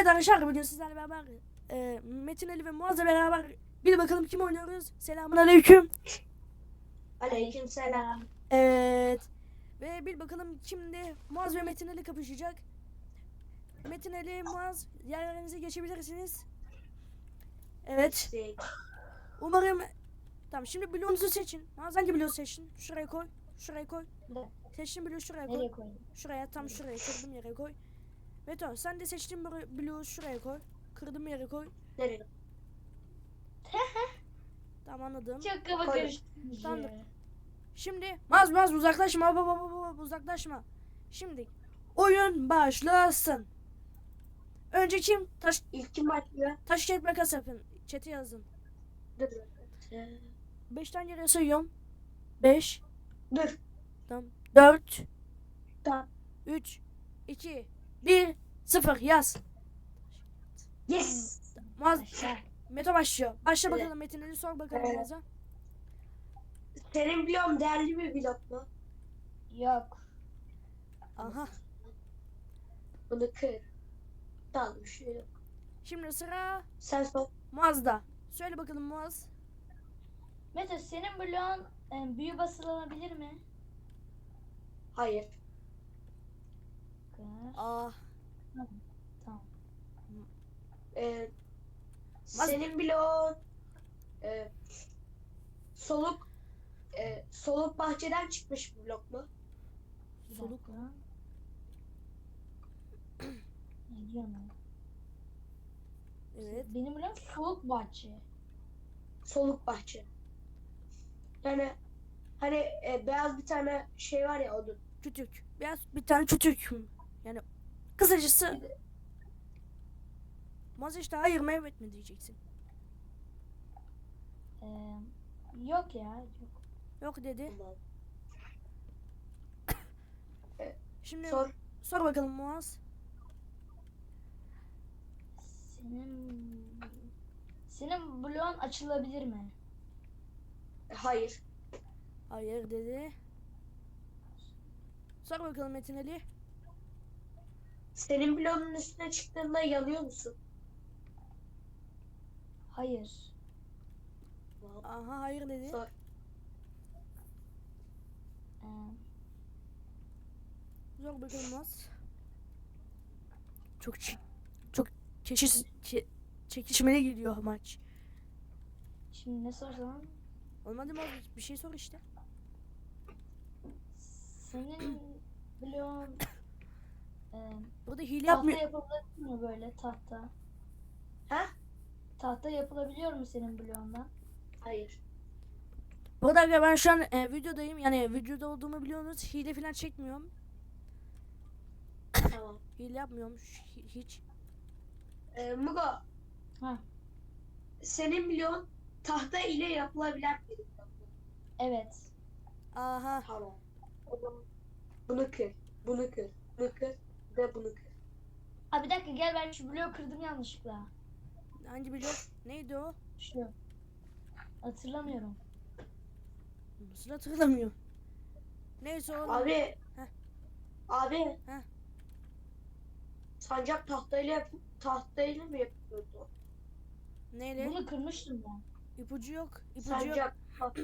Evet arkadaşlar bugün sizlerle beraber e, Metin Ali ve Muaz'la beraber bir bakalım kim oynuyoruz. Selamun aleyküm. Aleykümselam. Evet. Ve bir bakalım kimde Muaz ve Metin Ali kapışacak. Metin Ali, Muaz yerlerinize geçebilirsiniz. Evet. Umarım Tamam şimdi bloğunuzu seçin. Muaz hangi bloğu seçtin? Şuraya koy. Şuraya koy. Ne? Seçtin bloğu şuraya koy. Şuraya tam şuraya kırdım yere koy. Meto sen de seçtiğin blo- bloğu şuraya koy. Kırdım yere koy. Nereye? Tamam anladım. Çok kafa karıştırıcı. Şimdi Maz Maz uzaklaşma baba baba uzaklaşma. Şimdi oyun başlasın. Önce kim? Taş İlk kim başlıyor? taş kağıt makas yapın. Chat'e yazın. Dur. 5'ten geriye sayıyorum. 5 Dur. tamam 4 Tamam. 3 2 1 0 yaz. Yes. Maz. Meto başlıyor. Başla bakalım Metin Ali sor bakalım Evet. Maz'a. Senin bloğun değerli bir blok mu? Yok. Aha. Bunu kır. Tamam bir şey yok. Şimdi sıra Sen sor. Muaz'da. Söyle bakalım Muaz. Mete senin bloğun e, büyü basılabilir mi? Hayır. Kır. Ah. Tamam. Ee, senin bloğun e, soluk e, soluk bahçeden çıkmış bir blok mu? Bir Soluk. dakika. ne diyorsun lan? Evet. Benim bloğum soğuk bahçe. Soluk bahçe. Yani hani e, beyaz bir tane şey var ya odun. Kütük. Biraz bir tane kütük. Yani kısacası Maz işte hayır mı evet mi diyeceksin. Ee, yok ya. Yok. Yok dedi. Şimdi sor, Sor. bakalım Muaz. Senin senin bloğun açılabilir mi? Hayır. Hayır dedi. Sor bakalım Metin Ali. Senin bloğunun üstüne çıktığında yanıyor musun? Hayır. Aha hayır dedi. Sor. Ee, Sor bakalım Muaz. Çok çi- çok çeşit çe- çekişmeli gidiyor maç. şimdi ne sorsam? Olmadı mı? Bir şey sor işte. Senin bloğun e, Burada hile tahta yapmıyor. yapılabilir mi böyle tahta? Ha? Tahta yapılabiliyor mu senin bloğundan? Hayır. Burada arkadaşlar ben şu an e, videodayım. Yani videoda olduğumu biliyorsunuz. Hile falan çekmiyorum. tamam. Hile yapmıyorum hi- hiç. Ee, Mugo. Ha. Senin bloğun tahta ile yapılabilen bir? Evet. Aha. Tamam. O zaman bunu kır. Bunu kır. Bunu kır. Ve bunu kır. Abi bir dakika gel ben şu bloğu kırdım yanlışlıkla. Hangi blok? Neydi o? Şu. Hatırlamıyorum. Nasıl hatırlamıyorum. Neyse oğlum. Abi. Heh. Abi. Heh. Sancak tahtayla yap tahtayla mı yapıyordu? Neyle? Bunu kırmıştım ben. İpucu yok. İpucu yok. Sancak.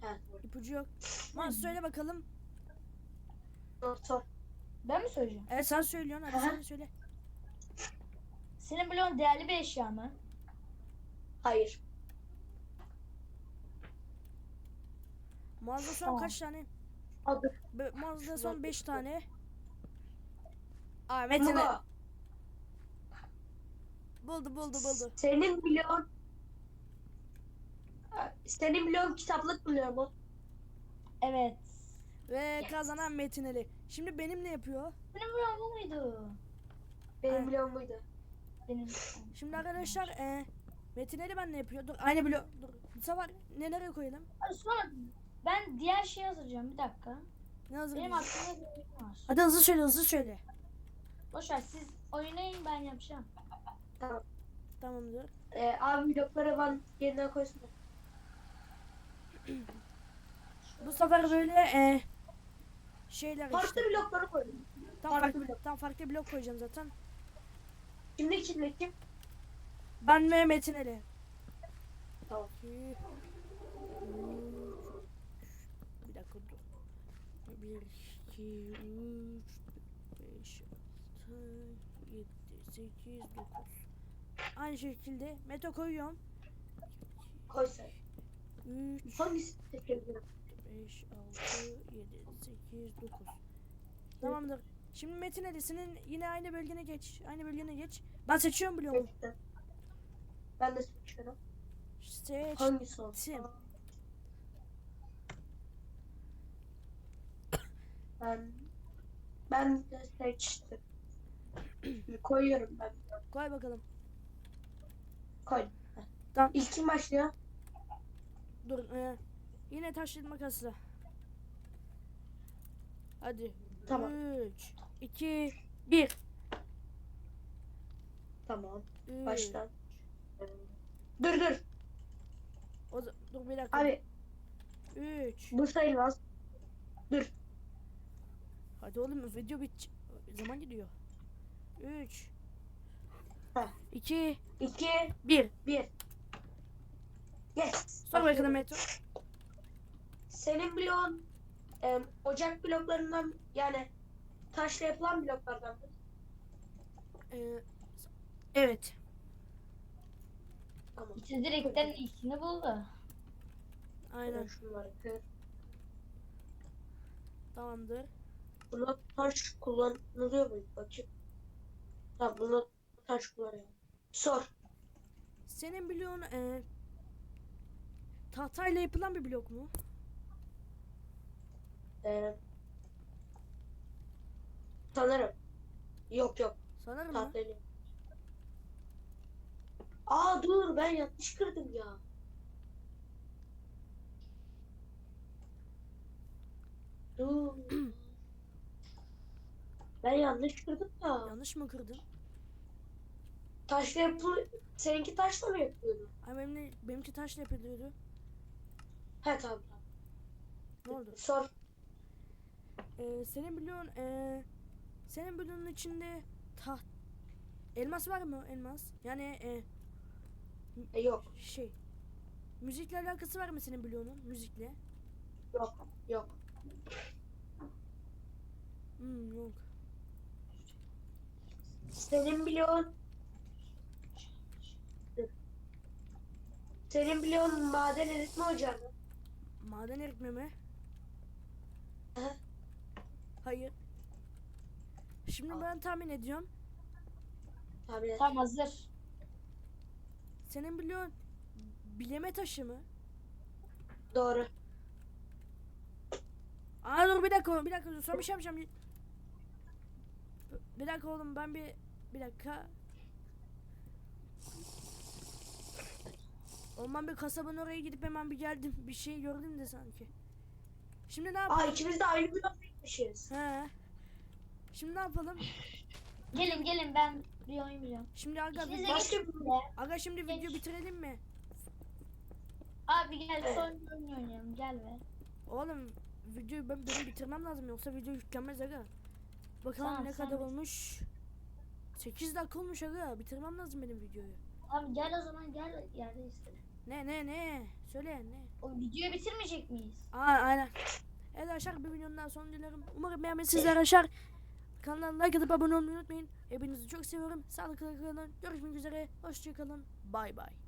Ha, İpucu yok. Mas söyle bakalım. sor. Ben mi söyleyeceğim? Evet sen söylüyorsun. Hadi Aha. sen söyle. Senin bloğun değerli bir eşya mı? Hayır. Mağaza son kaç tane? Adı. Be- Mağazada son 5 tane. Aa Metin Mugo. buldu buldu buldu. Senin bloğun senin bloğun kitaplık bloğu mu? Evet. Ve kazanan Metin Ali. Şimdi benim ne yapıyor? Senin bloğun bu muydu? Benim Evet. bloğum buydu. Benim. Şimdi arkadaşlar e, Metin Ali ben ne yapıyor? Dur aynı blok. Dur. Bu sefer ne nereye koyalım? Sonra ben diğer şeyi yazacağım bir dakika. Ne hazır? Benim aklımda bir oyun var. Hadi hızlı söyle hızlı söyle. Boşver siz oynayın ben yapacağım. Tamam. Tamamdır. Ee, abi blokları ben yerine koysun. Bu sefer böyle e, şeyler Farklı işte. blokları koydum. Tam farklı farklı, blok. tam farklı blok koyacağım zaten. Şimdi kimle kim? Ben ve Metin Ali. Tamam. Bir dakika dur. Bir, iki, üç, beş, altı, yedi, sekiz, dokuz. Aynı şekilde meto koyuyorum. Koy sen. Üç, Hangisi seçebilirim? 5, 6, 7, 8, 9. Tamamdır. Şimdi Metin Ali'sinin yine aynı bölgene geç. Aynı bölgene geç. Ben seçiyorum biliyor musun? Seçtim. Ben de seçiyorum. Seç. Hangisi olsun? Ben ben de seçtim. Koyuyorum ben. Koy bakalım. Koy. Tamam. İlk kim başlıyor? Dur. E, yine taş kağıt makasla. Hadi. Tamam. 3, 2, 1. Tamam. Başla. Dur dur. O, za- dur bir dakika. Abi 3. bu sayılmaz. Hadi oğlum video bit. Zaman gidiyor. 3. Heh. 2, İki, 1. bir. Yes. Sor bakalım Başlıyorum. Senin bloğun em, ocak bloklarından yani taşla yapılan bloklardan mı? Ee, evet. Tamam. İki direkten ilkini buldu. Aynen. Şunları kır. Tamamdır. Buna taş kullanılıyor mu? Bakayım. Tamam buna taş kullanıyor. Sor. Senin bloğun e, tahtayla yapılan bir blok mu? Ee, sanırım. Yok yok. Sanırım mı? Aa dur ben yanlış kırdım ya. Dur. ben yanlış kırdım ya. Yanlış mı kırdın? Taşla yapı... Seninki taşla mı yapıyordun? Ay benimle, benimki taşla yapılıyordu. He tamam tamam. Ne oldu? Sor. Ee, senin bloğun e, senin bloğun içinde taht elmas var mı? Elmas. Yani e, E, yok. şey müzikle alakası var mı senin bloğunun? Müzikle. Yok. Yok. Hmm, yok. Senin bloğun Senin bloğun maden eritme ocağı mı? Maden eritme mi? Hayır. Şimdi ben tahmin ediyorum. Tahmin et. Tam hazır. Senin bloğun bileme taşı mı? Doğru. Aa dur bir dakika bir dakika dur son bir şey yapacağım. Bir dakika oğlum ben bir bir dakika. Oğlum ben bir kasabanın oraya gidip hemen bir geldim. Bir şey gördüm de sanki. Şimdi ne Aa yapalım? ikimiz de aynı bloğa gitmişiz. He. Şimdi ne yapalım? Gelin gelin ben bir oyun biliyorum. Şimdi aga, geçin bir- buraya. aga şimdi video Geç. bitirelim mi? Abi gel son oyun oynayalım gel be. Oğlum videoyu ben benim bitirmem lazım yoksa video yüklenmez aga. Bakalım Tamam, ne sen kadar bitir. olmuş. 8 dakika olmuş aga. Bitirmem lazım benim videoyu. Abi gel o zaman gel yerdeyiz. Ne ne ne? Söyle ne? O videoyu bitirmeyecek miyiz? Aa aynen. Evet arkadaşlar bir videonun daha dilerim. Umarım beğenmişsiniz arkadaşlar. Kanala like atıp abone olmayı unutmayın. Hepinizi çok seviyorum. Sağlıklı kalın. Görüşmek üzere. Hoşçakalın. Bay bay.